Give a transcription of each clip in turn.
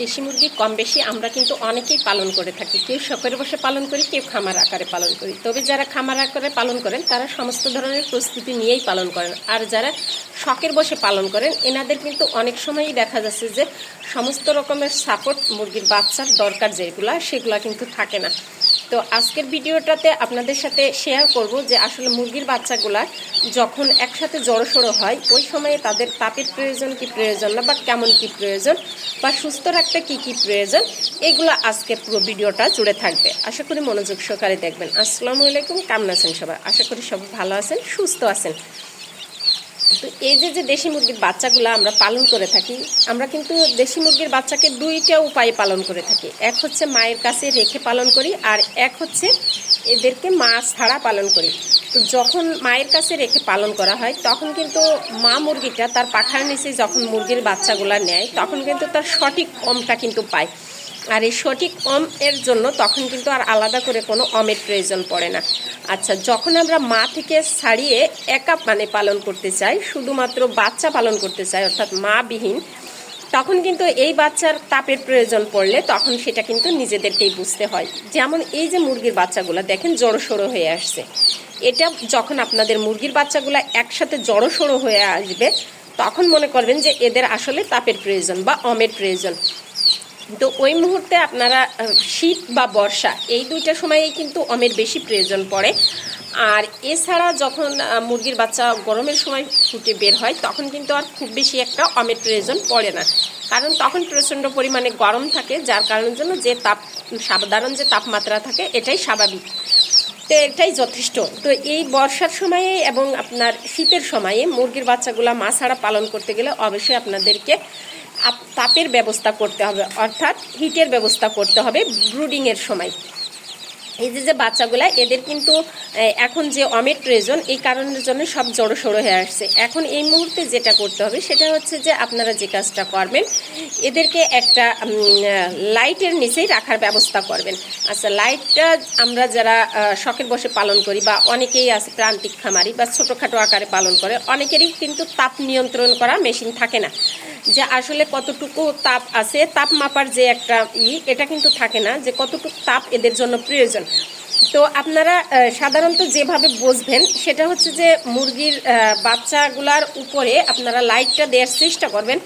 দেশি মুরগি কম বেশি আমরা কিন্তু অনেকেই পালন করে থাকি। কেউ শখের বসে পালন করি, কেউ খামার আকারে পালন করি। তবে যারা খামার আকারে পালন করেন, তারা সমস্ত ধরনের প্রস্তুতি নিয়েই পালন করেন। আর যারা শখের বসে পালন করেন, এনাদের কিন্তু অনেক সময়ই দেখা যাচ্ছে যে সমস্ত রকমের সাপোর্ট মুরগির বাচ্চার দরকার যেগুলা, সেগুলা কিন্তু থাকে না। তো আজকের ভিডিওটাতে আপনাদের সাথে শেয়ার করব যে আসলে মুরগির বাচ্চাগুলা যখন একসাথে জড়সড়ো হয়, ওই সময়ে তাদের তাপের প্রয়োজন কি প্রয়োজন না, বা কেমন কি প্রয়োজন, বা সুস্থ রাখতে কি কি প্রয়োজন, এগুলো আজকে পুরো ভিডিওটা জুড়ে থাকবে। আশা করি মনোযোগ সহকারে দেখবেন। আসসালামু আলাইকুম, কেমন আছেন সবাই? আশা করি সব ভালো আছেন, সুস্থ আছেন। তো এই যে যে দেশি মুরগির বাচ্চাগুলো আমরা পালন করে থাকি, আমরা কিন্তু দেশি মুরগির বাচ্চাকে দুইটা উপায়ে পালন করে থাকি। এক হচ্ছে মায়ের কাছে রেখে পালন করি, আর এক হচ্ছে এদেরকে মা ছাড়া পালন করি। তো যখন মায়ের কাছে রেখে পালন করা হয়, তখন কিন্তু মা মুরগিটা তার পাখার নিচে যখন মুরগির বাচ্চাগুলো নেয়, তখন কিন্তু তার সঠিক কমটা কিন্তু পায়। আর এই সঠিক অম এর জন্য তখন কিন্তু আর আলাদা করে কোনো অমের প্রয়োজন পড়ে না। আচ্ছা যখন আমরা মা থেকে ছাড়িয়ে একা মানে পালন করতে চাই, শুধুমাত্র বাচ্চা পালন করতে চাই, অর্থাৎ মা বিহীন তখন কিন্তু এই বাচ্চার তাপের প্রয়োজন পড়লে তখন সেটা কিন্তু নিজেদেরকেই বুঝতে হয়। যেমন এই যে মুরগির বাচ্চাগুলো, দেখেন জড়োসড়ো হয়ে আসছে। এটা যখন আপনাদের মুরগির বাচ্চাগুলো একসাথে জড়োসড়ো হয়ে আসবে, তখন মনে করবেন যে এদের আসলে তাপের প্রয়োজন বা অমের প্রয়োজন। তো ওই মুহূর্তে আপনারা শীত বা বর্ষা, এই দুইটা সময়েই কিন্তু অমের বেশি প্রয়োজন পড়ে। আর এছাড়া যখন মুরগির বাচ্চা গরমের সময় ফুটে বের হয়, তখন কিন্তু আর খুব বেশি একটা অমের প্রয়োজন পড়ে না। কারণ তখন প্রচণ্ড পরিমাণে গরম থাকে, যার কারণের জন্য যে তাপ, সাধারণ যে তাপমাত্রা থাকে, এটাই স্বাভাবিক। তো এটাই যথেষ্ট। তো এই বর্ষার সময়ে এবং আপনার শীতের সময়ে মুরগির বাচ্চাগুলা মা ছাড়া পালন করতে গেলে অবশ্যই আপনাদেরকে আপ- তাপের ব্যবস্থা করতে হবে, অর্থাৎ হিটের ব্যবস্থা করতে হবে ব্রুডিংয়ের সময়। এই যে যে বাচ্চাগুলা, এদের কিন্তু এখন যে অমের প্রয়োজন এই কারণের জন্য সব জড়ো সড়ো হয়ে আসছে। এখন এই মুহূর্তে যেটা করতে হবে, সেটা হচ্ছে যে আপনারা যে কাজটা করবেন, এদেরকে একটা লাইটের নিচেই রাখার ব্যবস্থা করবেন। আচ্ছা লাইটটা আমরা যারা শখের বসে পালন করি বা অনেকেই আছে প্রান্তিক খামারি বা ছোটোখাটো আকারে পালন করে, অনেকেরই কিন্তু তাপ নিয়ন্ত্রণ করা মেশিন থাকে না। যে আসলে কতটুকু তাপ আছে, তাপ মাপার যে একটা ই, এটা কিন্তু থাকে না যে কতটুকু তাপ এদের জন্য প্রয়োজন। তো আপনারা সাধারণত যেভাবে বুঝবেন, সেটা হচ্ছে যে মুরগির বাচ্চাগুলার উপরে আপনারা লাইটটা দেওয়ার চেষ্টা করবেন।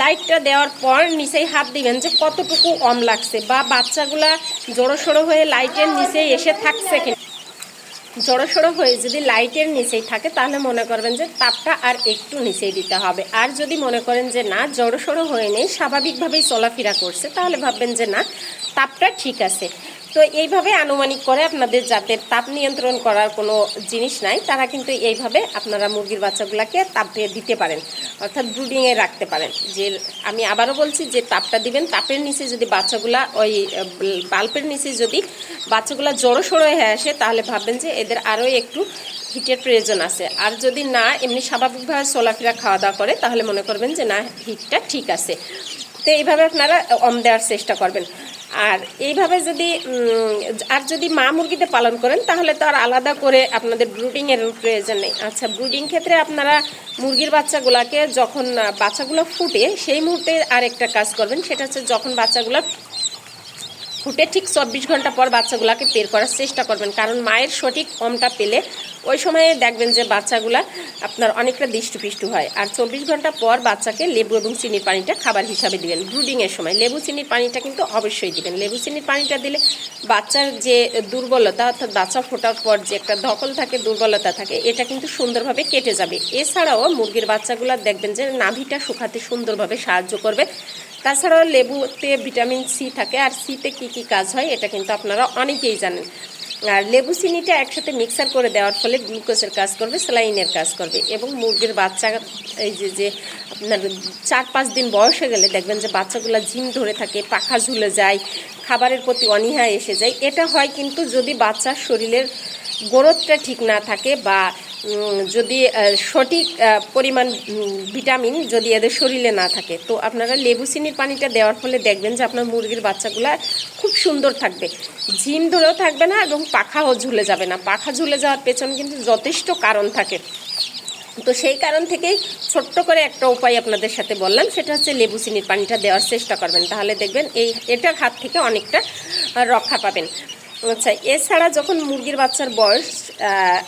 লাইটটা দেওয়ার পর নিচেই হাত দিবেন যে কতটুকু অম লাগছে বা বাচ্চাগুলা জড়ো সড়ো হয়ে লাইটের নিচে এসে থাকছে কিনা। জড়সড়ো হয়ে যদি লাইটের নিচেই থাকে, তাহলে মনে করবেন যে তাপটা আর একটু নিচেই দিতে হবে। আর যদি মনে করেন যে না জড়ো সড়ো হয়ে নেই, স্বাভাবিকভাবেই চলাফেরা করছে, তাহলে ভাববেন যে না, তাপটা ঠিক আছে। তো এইভাবে আনুমানিক করে আপনাদের যাতে তাপ নিয়ন্ত্রণ করার কোনো জিনিস নাই তারা কিন্তু এইভাবে আপনারা মুরগির বাচ্চাগুলোকে তাপে দিতে পারেন অর্থাৎ ব্রুডিংয়ে রাখতে পারেন। যে আমি আবারও বলছি যে তাপটা দিবেন তাপের নিচে যদি বাচ্চাগুলা ওই আহ, বাল্বের নিচে যদি বাচ্চাগুলা জড়ো সড়ো হয়ে আসে তাহলে ভাববেন যে এদের আরও একটু হিটের প্রয়োজন আছে। আর যদি না এমনি স্বাভাবিকভাবে চলাফেরা খাওয়া দাওয়া করে তাহলে মনে করবেন যে না হিটটা ঠিক আছে। তো এইভাবে আপনারা অম দেওয়ার চেষ্টা করবেন। আর এইভাবে যদি আর যদি মা মুরগিতে পালন করেন, তাহলে তো আর আলাদা করে আপনাদের ব্রুডিংয়ের প্রয়োজন নেই। আচ্ছা ব্রুডিং ক্ষেত্রে আপনারা মুরগির বাচ্চাগুলোকে যখন বাচ্চাগুলো ফুটে, সেই মুহূর্তে আরেকটা কাজ করবেন, সেটা হচ্ছে যখন বাচ্চাগুলো ফুটে ঠিক চব্বিশ ঘণ্টা পর বাচ্চাগুলোকে বের করার চেষ্টা করবেন। কারণ মায়ের সঠিক কমটা পেলে ওই সময়ে দেখবেন যে বাচ্চাগুলা আপনার অনেকটা দৃষ্টপিষ্টু হয়। আর চব্বিশ ঘণ্টা পর বাচ্চাকে লেবু এবং চিনির পানিটা খাবার হিসাবে দিবেন। ব্রুডিংয়ের সময় লেবু চিনির পানিটা কিন্তু অবশ্যই দিবেন। লেবু চিনির পানিটা দিলে বাচ্চার যে দুর্বলতা অর্থাৎ বাচ্চা ফোটার পর যে একটা ধকল থাকে, দুর্বলতা থাকে, এটা কিন্তু সুন্দরভাবে কেটে যাবে। এছাড়াও মুরগির বাচ্চাগুলো দেখবেন যে নাভিটা শুকাতে সুন্দরভাবে সাহায্য করবে। তাছাড়াও লেবুতে ভিটামিন সি থাকে, আর সিতে কি কি কাজ হয় এটা কিন্তু আপনারা অনেকেই জানেন। আর লেবু চিনিটা একসাথে মিক্সার করে দেওয়ার ফলে গ্লুকোজের কাজ করবে, স্যালাইনের কাজ করবে এবং মুরগির বাচ্চা, এই যে যে আপনার চার পাঁচ দিন বয়স হয়ে গেলে দেখবেন যে বাচ্চাগুলো ঝিম ধরে থাকে, পাখা ঝুলে যায়, খাবারের প্রতি অনীহা এসে যায়। এটা হয় কিন্তু যদি বাচ্চার শরীরের গ্রোথটা ঠিক না থাকে বা যদি সঠিক পরিমাণ ভিটামিন যদি এদের শরীরে না থাকে, তো আপনারা লেবু চিনির পানিটা দেওয়ার ফলে দেখবেন যে আপনার মুরগির বাচ্চাগুলো খুব সুন্দর থাকবে। ঝিম ধরেও থাকবে না এবং পাখাও ঝুলে যাবে না। পাখা ঝুলে যাওয়ার পেছনে কিন্তু যথেষ্ট কারণ থাকে। তো সেই কারণ থেকেই ছোট্ট করে একটা উপায় আপনাদের সাথে বললাম, সেটা হচ্ছে লেবু চিনির পানিটা দেওয়ার চেষ্টা করবেন। তাহলে দেখবেন এই, এটার হাত থেকে অনেকটা রক্ষা পাবেন। আচ্ছা এছাড়া যখন মুরগির বাচ্চার বয়স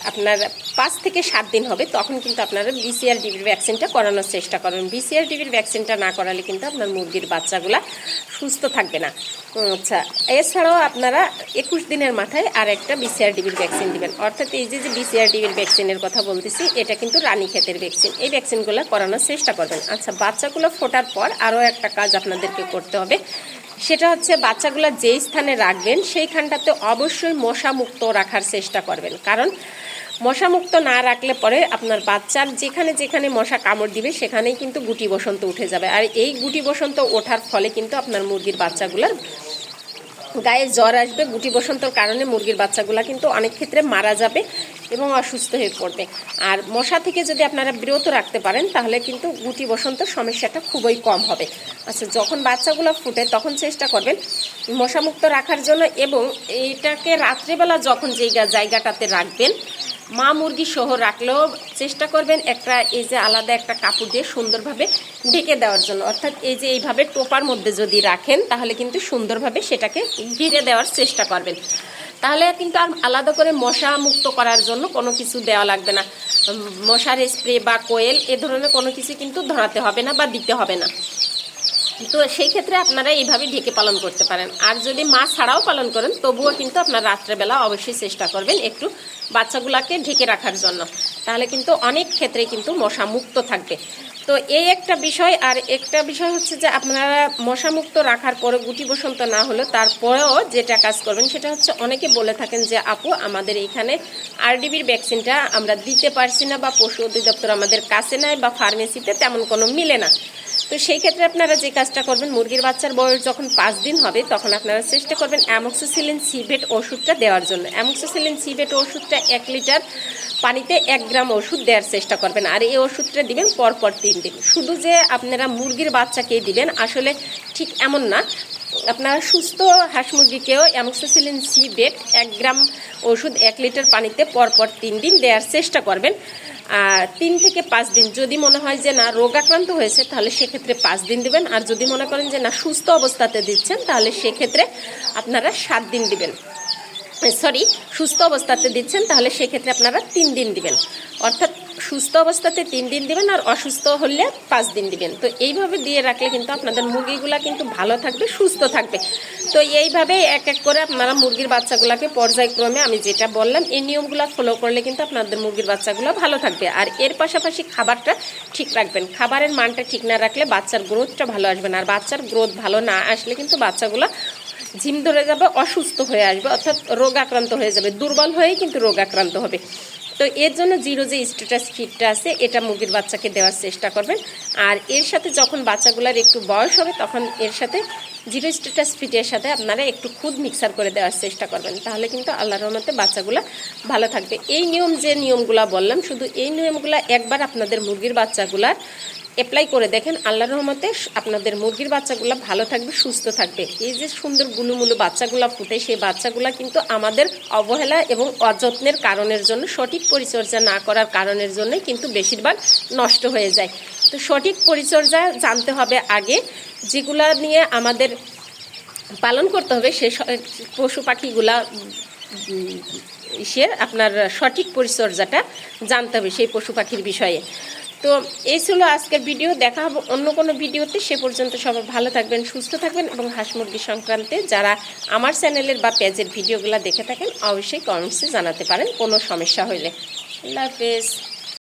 আপনার পাঁচ থেকে সাত দিন হবে, তখন কিন্তু আপনারা বিসিআর ডিবির ভ্যাকসিনটা করানোর চেষ্টা করবেন। বিসিআর ডিবির ভ্যাকসিনটা না করালে কিন্তু আপনার মুরগির বাচ্চাগুলা সুস্থ থাকবে না। আচ্ছা এছাড়াও আপনারা একুশ দিনের মাথায় আর একটা বিসিআর ডিবির ভ্যাকসিন দিবেন। অর্থাৎ এই যে যে বিসিআর ডিবির ভ্যাকসিনের কথা বলতেছি, এটা কিন্তু রানী ক্ষেতের ভ্যাকসিন এই ভ্যাকসিনগুলো করানোর চেষ্টা করবেন। আচ্ছা বাচ্চাগুলো ফোটার পর আরও একটা কাজ আপনাদেরকে করতে হবে। সেটা হচ্ছে বাচ্চাগুলো যেই স্থানে রাখবেন, সেইখানটাতে অবশ্যই মশা মুক্ত রাখার চেষ্টা করবেন। কারণ মশা মুক্ত না রাখলে পরে আপনার বাচ্চার যেখানে যেখানে মশা কামড় দিবে, সেখানেই কিন্তু গুটি বসন্ত উঠে যাবে। আর এই গুটি বসন্ত ওঠার ফলে কিন্তু আপনার মুরগির বাচ্চাগুলোর গায়ে জ্বর আসবে। গুটি বসন্তর কারণে মুরগির বাচ্চাগুলো কিন্তু অনেক ক্ষেত্রে মারা যাবে এবং অসুস্থ হয়ে পড়বে। আর মশা থেকে যদি আপনারা বিরত রাখতে পারেন, তাহলে কিন্তু গুটি বসন্তর সমস্যাটা খুবই কম হবে। আচ্ছা যখন বাচ্চাগুলো ফুটে, তখন চেষ্টা করবেন মশামুক্ত রাখার জন্য এবং এইটাকে রাত্রেবেলা যখন যেই জায়গাটাতে রাখবেন মা মুরগি সহ রাখলেও চেষ্টা করবেন একটা, এই যে আলাদা একটা কাপড় দিয়ে সুন্দরভাবে ঢেকে দেওয়ার জন্য। অর্থাৎ এই যে এইভাবে টোপার মধ্যে যদি রাখেন, তাহলে কিন্তু সুন্দরভাবে সেটাকে ঘিরে দেওয়ার চেষ্টা করবেন। তাহলে কিন্তু আর আলাদা করে মশা মুক্ত করার জন্য কোনো কিছু দেওয়া লাগবে না। মশার স্প্রে বা কোয়েল, এ ধরনের কোনো কিছু কিন্তু ধরাতে হবে না বা দিতে হবে না। তো সেই ক্ষেত্রে আপনারা এইভাবে ঢেকে পালন করতে পারেন। আর যদি মা ছাড়াও পালন করেন, তবুও কিন্তু আপনার রাত্রেবেলা অবশ্যই চেষ্টা করবেন একটু বাচ্চাগুলাকে ঢেকে রাখার জন্য। তাহলে কিন্তু অনেক ক্ষেত্রে কিন্তু মশা মুক্ত থাকবে। তো এই একটা বিষয়, আর একটা বিষয় হচ্ছে যে আপনারা মশামুক্ত রাখার পরে গুটি বসন্ত না হলে তারপরেও যেটা কাজ করবেন, সেটা হচ্ছে অনেকে বলে থাকেন যে, আপু, আমাদের এখানে আরডিবির ভ্যাকসিনটা আমরা দিতে পারছি না বা পশু অধিদপ্তর আমাদের কাছে নাই বা ফার্মেসিতে তেমন কোনো মিলে না। তো সেই ক্ষেত্রে আপনারা যে কাজটা করবেন, মুরগির বাচ্চার বয়স যখন পাঁচ দিন হবে, তখন আপনারা চেষ্টা করবেন অ্যামোক্সিসিলিন সিভেট ওষুধটা দেওয়ার জন্য। অ্যামোক্সিসিলিন সিভেট ওষুধটা এক লিটার পানিতে এক গ্রাম ওষুধ দেওয়ার চেষ্টা করবেন। আর এই ওষুধটা দিবেন পরপর তিন দিন। শুধু যে আপনারা মুরগির বাচ্চাকে দিবেন, আসলে ঠিক এমন না। আপনারা সুস্থ হাঁস মুরগিকেও অ্যামোক্সিসিলিন সি বেড এক গ্রাম ওষুধ এক লিটার পানিতে পরপর তিন দিন দেওয়ার চেষ্টা করবেন। তিন থেকে পাঁচ দিন। যদি মনে হয় যে, না, রোগ আক্রান্ত হয়েছে, তাহলে সেক্ষেত্রে পাঁচ দিন দিবেন। আর যদি মনে করেন যে, না, সুস্থ অবস্থাতে দিচ্ছেন, তাহলে সেক্ষেত্রে আপনারা সাত দিন দিবেন। সরি, সুস্থ অবস্থাতে দিচ্ছেন, তাহলে সেক্ষেত্রে আপনারা তিন দিন দিবেন। অর্থাৎ সুস্থ অবস্থাতে তিন দিন দিবেন আর অসুস্থ হলে পাঁচ দিন দিবেন। তো এইভাবে দিয়ে রাখলে কিন্তু আপনাদের মুরগিগুলা কিন্তু ভালো থাকবে, সুস্থ থাকবে। তো এইভাবে এক এক করে আপনারা মুরগির বাচ্চাগুলোকে পর্যায়ক্রমে আমি যেটা বললাম, এই নিয়মগুলো ফলো করলে কিন্তু আপনাদের মুরগির বাচ্চাগুলো ভালো থাকবে। আর এর পাশাপাশি খাবারটা ঠিক রাখবেন। খাবারের মানটা ঠিক না রাখলে বাচ্চার গ্রোথটা ভালো আসবে না। আর বাচ্চার গ্রোথ ভালো না আসলে কিন্তু বাচ্চাগুলো ঝিম ধরে যাবে, অসুস্থ হয়ে আসবে, অর্থাৎ রোগ আক্রান্ত হয়ে যাবে, দুর্বল হয়েই কিন্তু রোগ আক্রান্ত হবে। তো এর জন্য জিরো যে স্ট্যাটাস ফিটটা আছে, এটা মুরগির বাচ্চাকে দেওয়ার চেষ্টা করবেন। আর এর সাথে যখন বাচ্চাগুলার একটু বয়স হবে, তখন এর সাথে জিরো স্ট্যাটাস ফিটের সাথে আপনারা একটু খুদ মিক্সার করে দেওয়ার চেষ্টা করবেন। তাহলে কিন্তু আল্লাহর রহমতে বাচ্চাগুলো ভালো থাকবে। এই নিয়ম যে নিয়মগুলো বললাম, শুধু এই নিয়মগুলো একবার আপনাদের মুরগির বাচ্চাগুলার অ্যাপ্লাই করে দেখেন, আল্লাহর রহমতে আপনাদের মুরগির বাচ্চাগুলো ভালো থাকবে, সুস্থ থাকবে। এই যে সুন্দর গুলুমুলু বাচ্চাগুলো ফুটে, সেই বাচ্চাগুলো কিন্তু আমাদের অবহেলা এবং অযত্নের কারণের জন্য, সঠিক পরিচর্যা না করার কারণের জন্যই কিন্তু বেশিরভাগ নষ্ট হয়ে যায়। তো সঠিক পরিচর্যা জানতে হবে আগে, যেগুলা নিয়ে আমাদের পালন করতে হবে, সে পশু পাখিগুলা ইসের আপনার সঠিক পরিচর্যাটা জানতে হবে সেই পশু পাখির বিষয়ে। তো এই ছিল আজকের ভিডিও। দেখা হবে অন্য কোনো ভিডিওতে। সে পর্যন্ত সবাই ভালো থাকবেন, সুস্থ থাকবেন এবং হাঁস মুরগি সংক্রান্তে যারা আমার চ্যানেলের বা পেজের ভিডিওগুলো দেখে থাকেন, অবশ্যই কমেন্টসে জানাতে পারেন, কোনো সমস্যা হইলে। আল্লাহ হাফেজ।